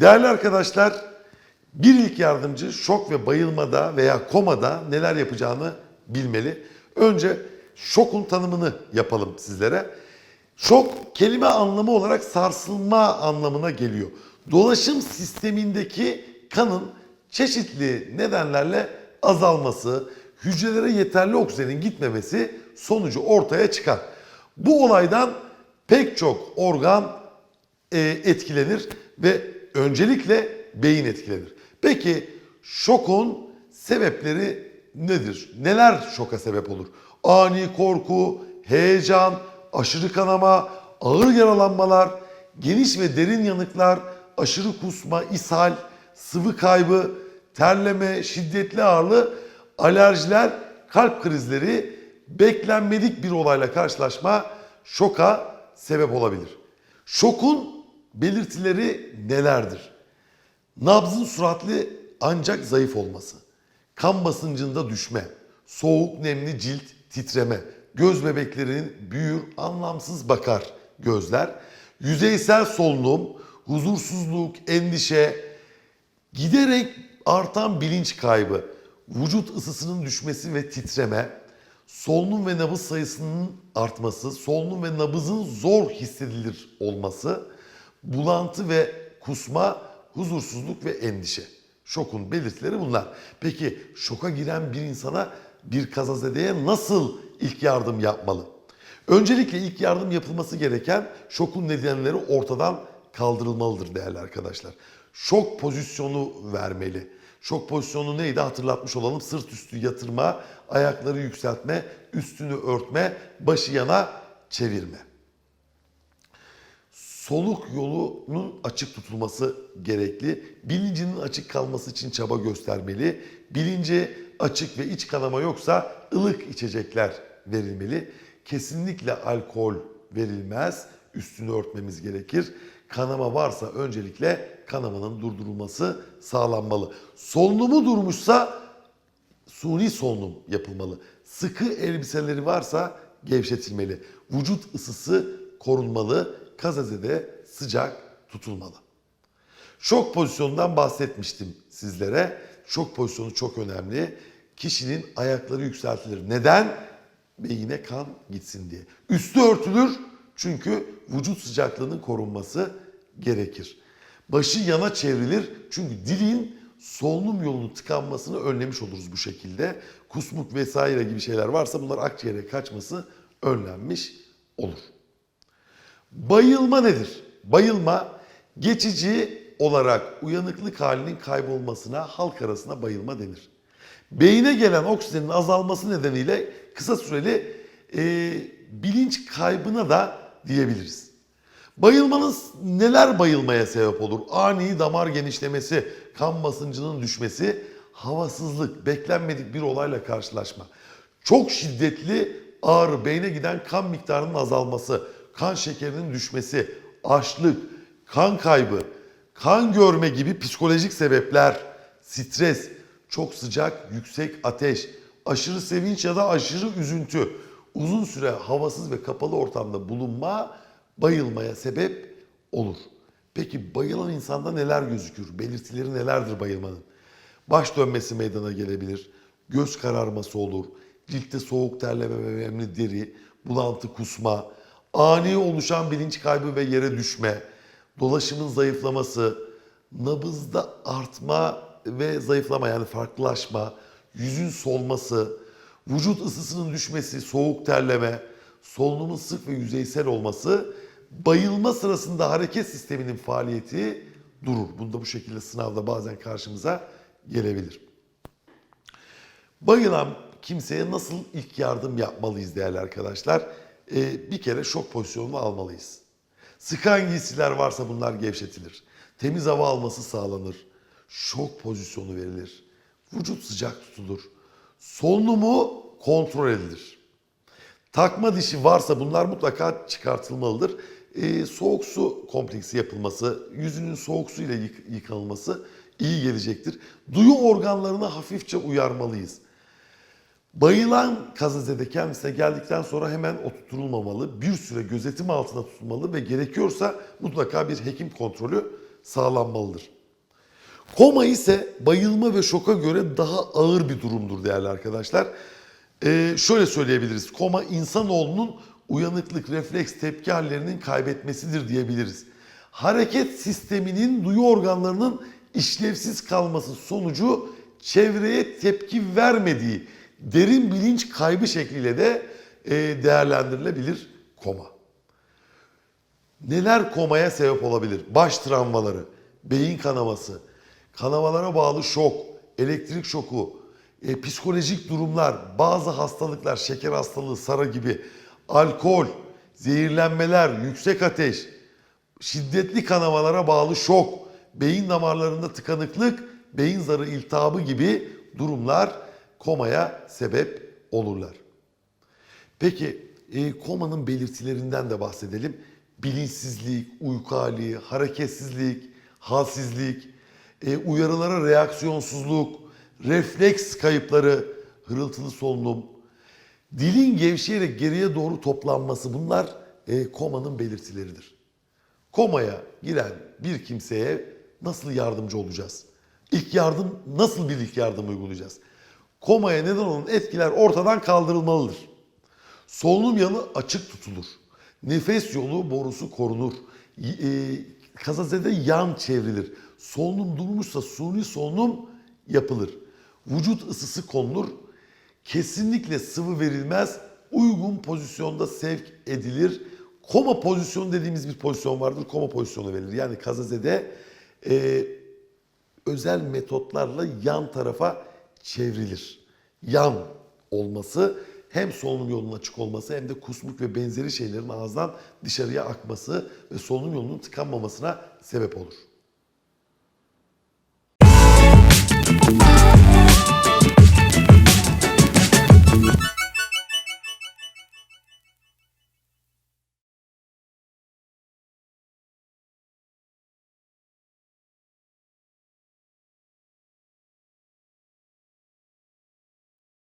Değerli arkadaşlar, bir ilk yardımcı şok ve bayılmada veya komada neler yapacağını bilmeli. Önce şokun tanımını yapalım sizlere. Şok kelime anlamı olarak sarsılma anlamına geliyor. Dolaşım sistemindeki kanın çeşitli nedenlerle azalması, hücrelere yeterli oksijenin gitmemesi sonucu ortaya çıkar. Bu olaydan pek çok organ e, etkilenir ve öncelikle beyin etkilenir. Peki şokun sebepleri nedir? Neler şoka sebep olur? Ani korku, heyecan, aşırı kanama, ağır yaralanmalar, geniş ve derin yanıklar, aşırı kusma, ishal, sıvı kaybı, terleme, şiddetli ağrı, alerjiler, kalp krizleri, beklenmedik bir olayla karşılaşma şoka sebep olabilir. Şokun belirtileri nelerdir? Nabzın süratli ancak zayıf olması, kan basıncında düşme, soğuk nemli cilt titreme, göz bebeklerinin büyür anlamsız bakar gözler, yüzeysel solunum, huzursuzluk, endişe, giderek artan bilinç kaybı, vücut ısısının düşmesi ve titreme, solunum ve nabız sayısının artması, solunum ve nabızın zor hissedilir olması, bulantı ve kusma, huzursuzluk ve endişe. Şokun belirtileri bunlar. Peki şoka giren bir insana bir kazazedeye nasıl ilk yardım yapmalı? Öncelikle ilk yardım yapılması gereken şokun nedenleri ortadan kaldırılmalıdır değerli arkadaşlar. Şok pozisyonu vermeli. Şok pozisyonu neydi hatırlatmış olalım. Sırt üstü yatırma, ayakları yükseltme, üstünü örtme, başı yana çevirme. Soluk yolunun açık tutulması gerekli. Bilincinin açık kalması için çaba göstermeli. Bilinci açık ve iç kanama yoksa ılık içecekler verilmeli. Kesinlikle alkol verilmez. Üstünü örtmemiz gerekir. Kanama varsa öncelikle kanamanın durdurulması sağlanmalı. Solunumu durmuşsa suni solunum yapılmalı. Sıkı elbiseleri varsa gevşetilmeli. Vücut ısısı korunmalı. Kazazede sıcak tutulmalı. Şok pozisyonundan bahsetmiştim sizlere. Şok pozisyonu çok önemli. Kişinin ayakları yükseltilir. Neden? Beyine kan gitsin diye. Üstü örtülür çünkü vücut sıcaklığının korunması gerekir. Başı yana çevrilir çünkü dilin solunum yolunun tıkanmasını önlemiş oluruz bu şekilde. Kusmuk vesaire gibi şeyler varsa bunlar akciğere kaçması önlenmiş olur. Bayılma nedir? Bayılma geçici olarak uyanıklık halinin kaybolmasına halk arasında bayılma denir. Beyine gelen oksijenin azalması nedeniyle kısa süreli e, bilinç kaybına da diyebiliriz. Bayılmanın neler bayılmaya sebep olur? Ani damar genişlemesi, kan basıncının düşmesi, havasızlık, beklenmedik bir olayla karşılaşma. Çok şiddetli ağrı, beyne giden kan miktarının azalması, kan şekerinin düşmesi, açlık, kan kaybı, kan görme gibi psikolojik sebepler, stres, çok sıcak, yüksek ateş, aşırı sevinç ya da aşırı üzüntü, uzun süre havasız ve kapalı ortamda bulunma bayılmaya sebep olur. Peki bayılan insanda neler gözükür? Belirtileri nelerdir bayılmanın? Baş dönmesi meydana gelebilir, göz kararması olur, ciltte soğuk terleme ve önemli deri, bulantı kusma, ani oluşan bilinç kaybı ve yere düşme, dolaşımın zayıflaması, nabızda artma ve zayıflama yani farklılaşma, yüzün solması, vücut ısısının düşmesi, soğuk terleme, solunumun sık ve yüzeysel olması, bayılma sırasında hareket sisteminin faaliyeti durur. Bunda bu şekilde sınavda bazen karşımıza gelebilir. Bayılan kimseye nasıl ilk yardım yapmalıyız değerli arkadaşlar? Ee, bir kere şok pozisyonunu almalıyız. Sıkan giysiler varsa bunlar gevşetilir. Temiz hava alması sağlanır. Şok pozisyonu verilir. Vücut sıcak tutulur. Solunumu kontrol edilir. Takma dişi varsa bunlar mutlaka çıkartılmalıdır. Ee, soğuk su kompleksi yapılması, yüzünün soğuk su ile yık- yıkanılması iyi gelecektir. Duyu organlarını hafifçe uyarmalıyız. Bayılan kazazede kendisine geldikten sonra hemen oturtulmamalı. Bir süre gözetim altında tutulmalı ve gerekiyorsa mutlaka bir hekim kontrolü sağlanmalıdır. Koma ise bayılma ve şoka göre daha ağır bir durumdur değerli arkadaşlar. Ee, şöyle söyleyebiliriz. Koma insanoğlunun uyanıklık, refleks, tepki hallerinin kaybetmesidir diyebiliriz. Hareket sisteminin duyu organlarının işlevsiz kalması sonucu çevreye tepki vermediği derin bilinç kaybı şekliyle de e, değerlendirilebilir koma. Neler komaya sebep olabilir? Baş travmaları, beyin kanaması, kanamalara bağlı şok, elektrik şoku, e, psikolojik durumlar, bazı hastalıklar, şeker hastalığı, SARA gibi, alkol, zehirlenmeler, yüksek ateş, şiddetli kanamalara bağlı şok, beyin damarlarında tıkanıklık, beyin zarı iltihabı gibi durumlar komaya sebep olurlar. Peki e, komanın belirtilerinden de bahsedelim. Bilinçsizlik, uyku hali, hareketsizlik, halsizlik, e, uyarılara reaksiyonsuzluk, refleks kayıpları, hırıltılı solunum, dilin gevşeyerek geriye doğru toplanması bunlar e, komanın belirtileridir. Komaya giren bir kimseye nasıl yardımcı olacağız? İlk yardım nasıl bir ilk yardım uygulayacağız? Komaya neden olan etkiler ortadan kaldırılmalıdır. Solunum yanı açık tutulur. Nefes yolu borusu korunur. E, kazazede yan çevrilir. Solunum durmuşsa suni solunum yapılır. Vücut ısısı konulur. Kesinlikle sıvı verilmez. Uygun pozisyonda sevk edilir. Koma pozisyonu dediğimiz bir pozisyon vardır. Koma pozisyonu verilir. Yani kazazede e, özel metotlarla yan tarafa çevrilir. Yan olması hem solunum yolunun açık olması hem de kusmuk ve benzeri şeylerin ağızdan dışarıya akması ve solunum yolunun tıkanmamasına sebep olur.